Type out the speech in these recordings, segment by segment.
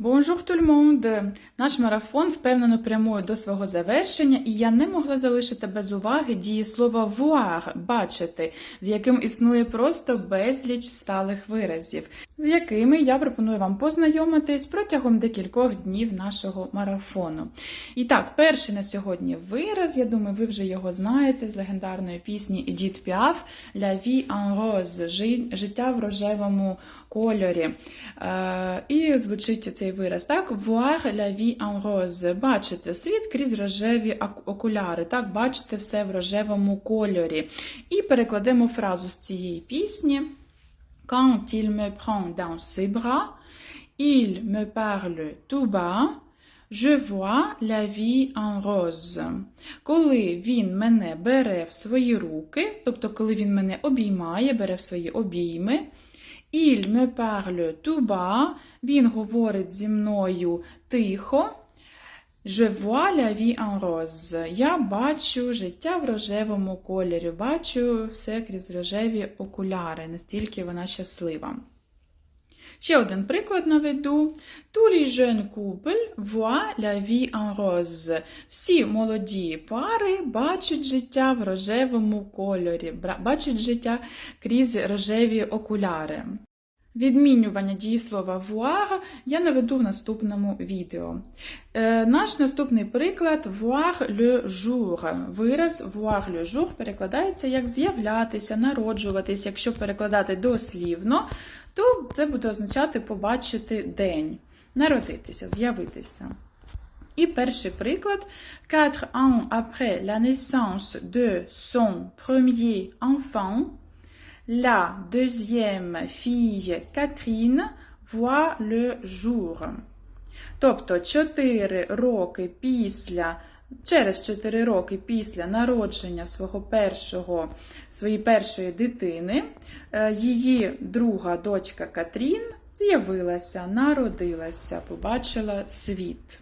Tout monde! Наш марафон впевнено прямує до свого завершення, і я не могла залишити без уваги дієслово voir – бачити, з яким існує просто безліч сталих виразів, з якими я пропоную вам познайомитись протягом декількох днів нашого марафону. І так, перший на сьогодні вираз, я думаю, ви вже його знаєте з легендарної пісні Edith Piaf «La vie en rose» життя в рожевому кольорі. Е, і звучить цей вираз, так? Voir la vie en rose. Бачити світ крізь рожеві окуляри, так? Бачити все в рожевому кольорі. І перекладемо фразу з цієї пісні. Quand il me prend dans ses bras, il me parle tout bas, je vois la vie en rose. Коли він мене бере в свої руки, тобто коли він мене обіймає, бере в свої обійми, il me parle tout bas, він говорить зі мною тихо. Je vois la vie en rose. Я бачу життя в рожевому кольорі, бачу все крізь рожеві окуляри, настільки вона щаслива. Ще один приклад наведу. Tous les jeunes couples voient la vie en rose. Всі молоді пари бачать життя в рожевому кольорі, бачать життя крізь рожеві окуляри. Відмінювання дієслова voir я наведу в наступному відео. Е, наш наступний приклад voir le jour. Вираз voir le jour перекладається як з'являтися, народжуватись. Якщо перекладати дослівно, то це буде означати побачити день, народитися, з'явитися. І перший приклад. Quatre ans après la naissance de son premier enfant, la deuxième fille Catherine voit le jour. Тобто 4 роки після, через 4 роки після народження свого першого, своєї першої дитини, е, її друга дочка Катрін з'явилася, народилася, побачила світ.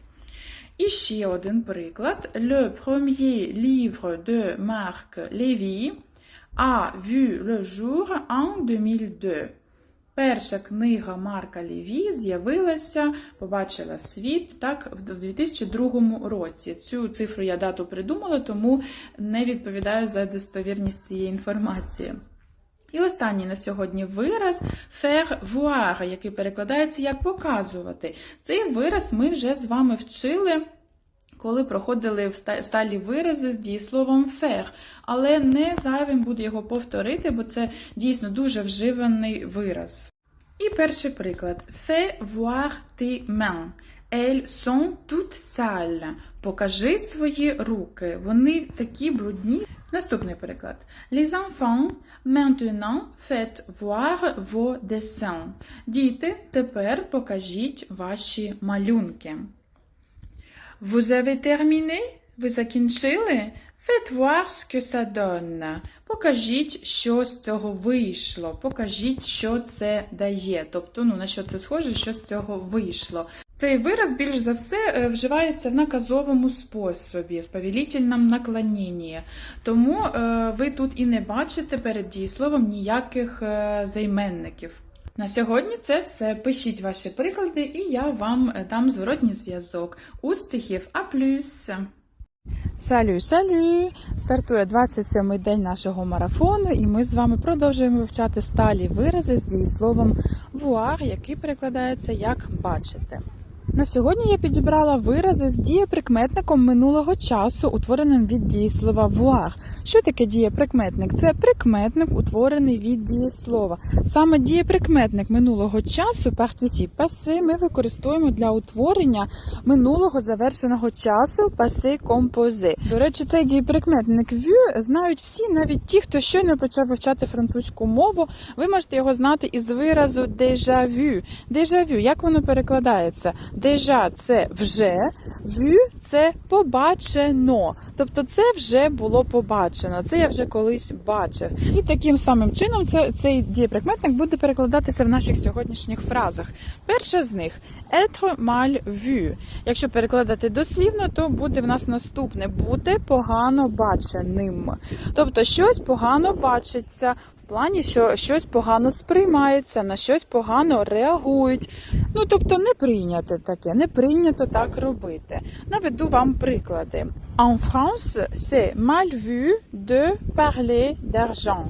І ще один приклад. Le premier livre de Marc Lévy a vu le jour en 2002. Перша книга Марка Ліві з'явилася, побачила світ так в 2002 році. Цю цифру я дату придумала, тому не відповідаю за достовірність цієї інформації. І останній на сьогодні вираз faire voir, який перекладається як показувати. Цей вираз ми вже з вами вчили. Коли проходили в сталі вирази з дієсловом faire, але не зайвим буде його повторити, бо це дійсно дуже вживаний вираз. І перший приклад: Fais voir tes mains. Elles sont toutes sales. Покажи свої руки. Вони такі брудні. Наступний приклад. Les enfants, maintenant faites voir vos dessins. Діти, тепер покажіть ваші малюнки. Vous avez terminé? Ви закінчили? Faites voir ce que ça donne. Покажіть, що з цього вийшло. Покажіть, що це дає. Тобто, ну, на що це схоже, що з цього вийшло. Цей вираз більш за все е, вживається в наказовому способі, в повелітельному наклоненні. Тому е, ви тут і не бачите перед дієсловом ніяких е, займенників. На сьогодні це все. Пишіть ваші приклади, і я вам е, дам зворотній зв'язок. Успіхів! А плюс! Салю, салю! Стартує 27-й день нашого марафону, і ми з вами продовжуємо вивчати сталі вирази з дієсловом voir, який перекладається як бачити. На сьогодні я підібрала вирази з дієприкметником минулого часу, утвореним від дієслова voir. Що таке дієприкметник? Це прикметник, утворений від дієслова. Саме дієприкметник минулого часу, participe passé, ми використовуємо для утворення минулого завершеного часу passé composé. До речі, цей дієприкметник vu знають всі, навіть ті, хто щойно почав вивчати французьку мову. Ви можете його знати із виразу déjà vu. Déjà vu, як воно перекладається? Déjà – це вже, vu – це побачено. Тобто це вже було побачено. Це я вже колись бачив. І таким самим чином це, цей дієприкметник буде перекладатися в наших сьогоднішніх фразах. Перша з них être mal vu. Якщо перекладати дослівно, то буде в нас наступне: бути погано баченим. Тобто щось погано бачиться. Плані, що щось погано сприймається, на щось погано реагують. Ну, тобто не прийняти таке, не прийнято так робити. Наведу вам приклади. En France, c'est mal vu de parler d'argent.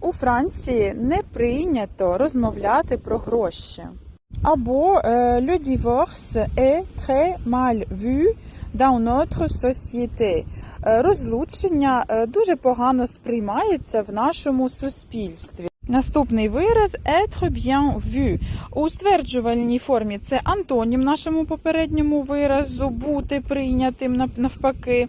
У Франції не прийнято розмовляти про гроші. Або е, le divorce est très mal vu dans notre société. Розлучення е, дуже погано сприймається в нашому суспільстві. Наступний вираз être bien vu. У стверджувальній формі це антонім нашому попередньому виразу бути прийнятим навпаки.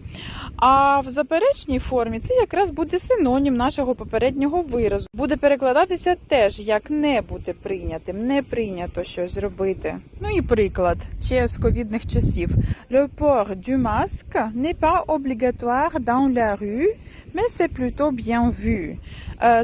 А в заперечній формі це якраз буде синонім нашого попереднього виразу. Буде перекладатися теж як не бути прийнятим, не прийнято щось робити. Ну і приклад ще з ковідних часів. Le port du masque n'est pas obligatoire dans la rue, mais це plutôt bien vu.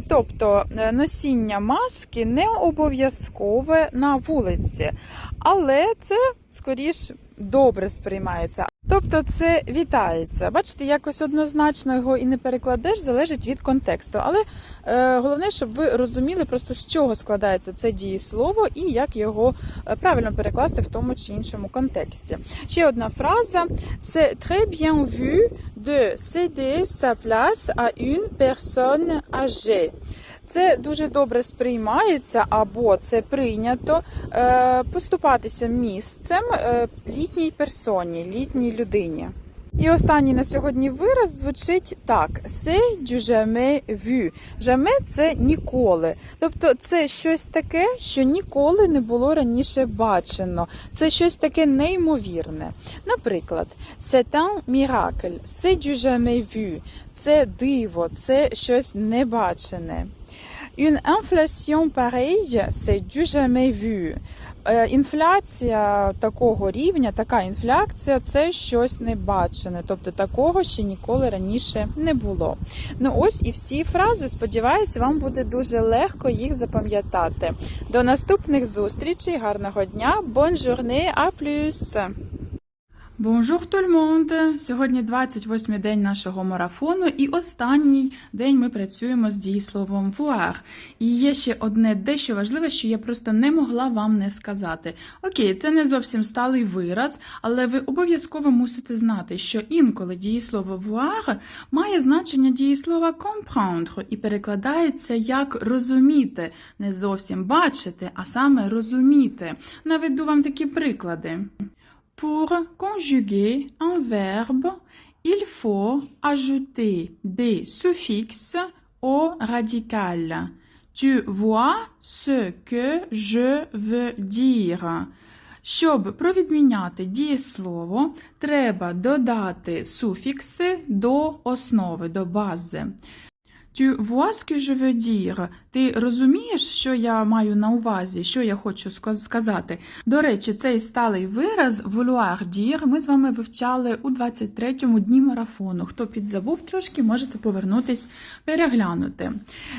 Тобто е, носіння маски не обов'язкове на вулиці, але це скоріш добре сприймається. Тобто це вітається. Бачите, якось однозначно його і не перекладеш, залежить від контексту. Але е, головне, щоб ви розуміли просто з чого складається це дієслово і як його е, правильно перекласти в тому чи іншому контексті. Ще одна фраза: c'est très bien vu de céder sa place à une personne âgée. Це дуже добре сприймається або це прийнято е, поступатися місцем е, літній персоні, літній людині. І останній на сьогодні вираз звучить так: c'est du jamais vu. Jamais – це ніколи. Тобто це щось таке, що ніколи не було раніше бачено. Це щось таке неймовірне. Наприклад, c'est un miracle, c'est du jamais vu. Це диво, це щось небачене. Une inflation pareille, c'est du jamais. Е, Інфляція такого рівня, така інфляція це щось небачене, тобто такого ще ніколи раніше не було. Ну ось і всі фрази. Сподіваюсь, вам буде дуже легко їх запам'ятати. До наступних зустрічей, гарного дня, bonne journée, à Bonjour monde! Сьогодні 28-й день нашого марафону і останній день ми працюємо з дієсловом voir. І є ще одне дещо важливе, що я просто не могла вам не сказати. Окей, це не зовсім сталий вираз, але ви обов'язково мусите знати, що інколи дієслово voir має значення дієслова comprendre і перекладається як розуміти, не зовсім бачити, а саме розуміти. Наведу вам такі приклади. Pour conjuguer un verbe, il faut ajouter des suffixes au radical. Tu vois ce que je veux dire. Щоб провідміняти дієслово, треба додати суфікси до основи, до бази. Tu vois ce que je veux dire? Ти розумієш, що я маю на увазі, що я хочу сказати? До речі, цей сталий вираз vouloir dire ми з вами вивчали у 23-му дні марафону. Хто підзабув трошки, можете повернутись, переглянути.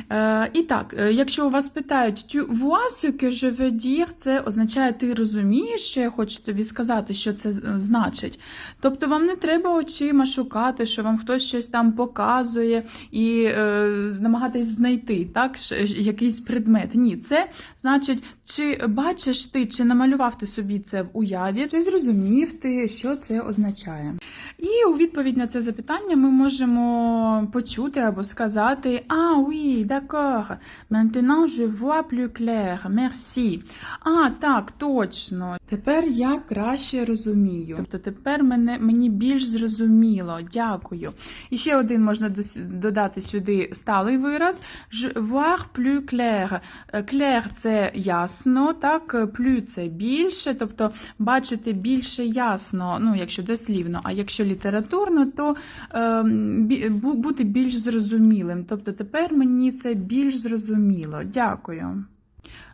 Е, і так, е, якщо у вас питають tu vois ce que je veux dire, це означає, ти розумієш, що я хочу тобі сказати, що це е, значить. Тобто вам не треба очима шукати, що вам хтось щось там показує і е, намагатись знайти так, якийсь предмет. Ні, це значить, чи бачиш ти, чи намалював ти собі це в уяві, чи зрозумів ти, що це означає. І у відповідь на це запитання ми можемо почути або сказати А, oui, d'accord, maintenant je vois plus clair, merci. А, так, точно. Тепер я краще розумію. Тобто тепер мене, мені більш зрозуміло. Дякую. І ще один можна додати сюди сталий вираз. Je voir plus clair. Е, Clair – це ясно, так, plus – це більше, тобто бачити більше ясно, ну, якщо дослівно, а якщо літературно, то е, бу- бути більш зрозумілим. Тобто тепер мені це більш зрозуміло. Дякую.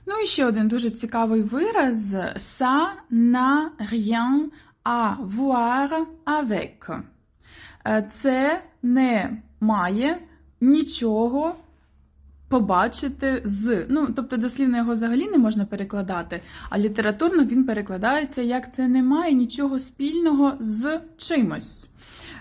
Ну і ще один дуже цікавий вираз ça n'a rien à voir avec. Е, Це не має нічого побачити з. Ну, тобто дослівно його взагалі не можна перекладати, а літературно він перекладається як це не має нічого спільного з чимось.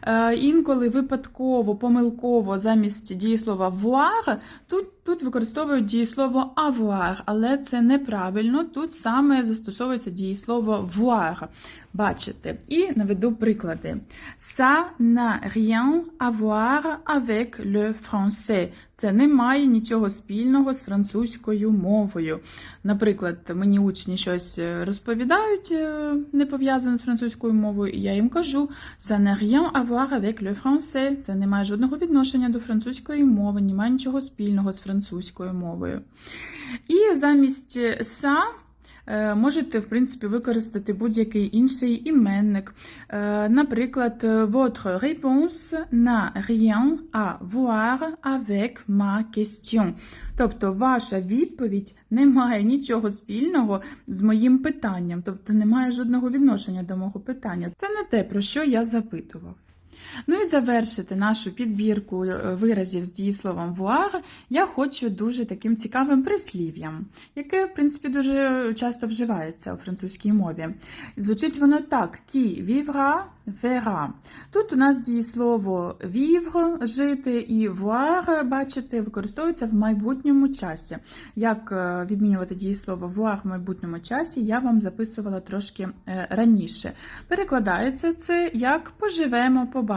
Е, інколи випадково, помилково замість дієслова voir тут тут використовують дієслово avoir, але це неправильно. Тут саме застосовується дієслово voir Бачите, І наведу приклади. Ça n'a rien à voir avec le français. Це не має нічого спільного з французькою мовою. Наприклад, мені учні щось е, розповідають, е, не пов'язане з французькою мовою, і я їм кажу Ça n'a rien à voir avec le français. Це не має жодного відношення до французької мови, немає нічого спільного з французькою мовою. І замість «ça» можете, в принципі, використати будь-який інший іменник. Е, Наприклад, votre réponse n'a rien à voir avec ma question. Тобто, ваша відповідь не має нічого спільного з моїм питанням, тобто не має жодного відношення до мого питання. Це не те, про що я запитував. Ну і завершити нашу підбірку е, виразів з дієсловом voir я хочу дуже таким цікавим прислів'ям, яке, в принципі, дуже часто вживається у французькій мові. Звучить воно так: qui vivra, verra. Тут у нас дієслово vivre, жити, і voir, бачити, використовується в майбутньому часі. Як е, відмінювати дієслово voir в майбутньому часі, я вам записувала трошки е, раніше. Перекладається це як поживемо, побачимо.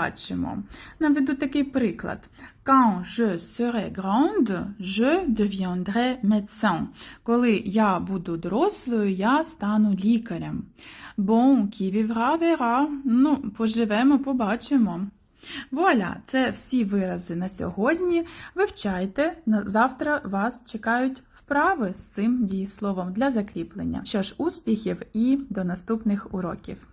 Наведу такий приклад. Quand je serai grande, je deviendrai médecin. Коли я буду дорослою, я стану лікарем. Bon, qui vivra, verra. Ну, поживемо, побачимо. Вуаля, це всі вирази на сьогодні. Вивчайте. Завтра вас чекають вправи з цим дієсловом для закріплення. Що ж, успіхів і до наступних уроків.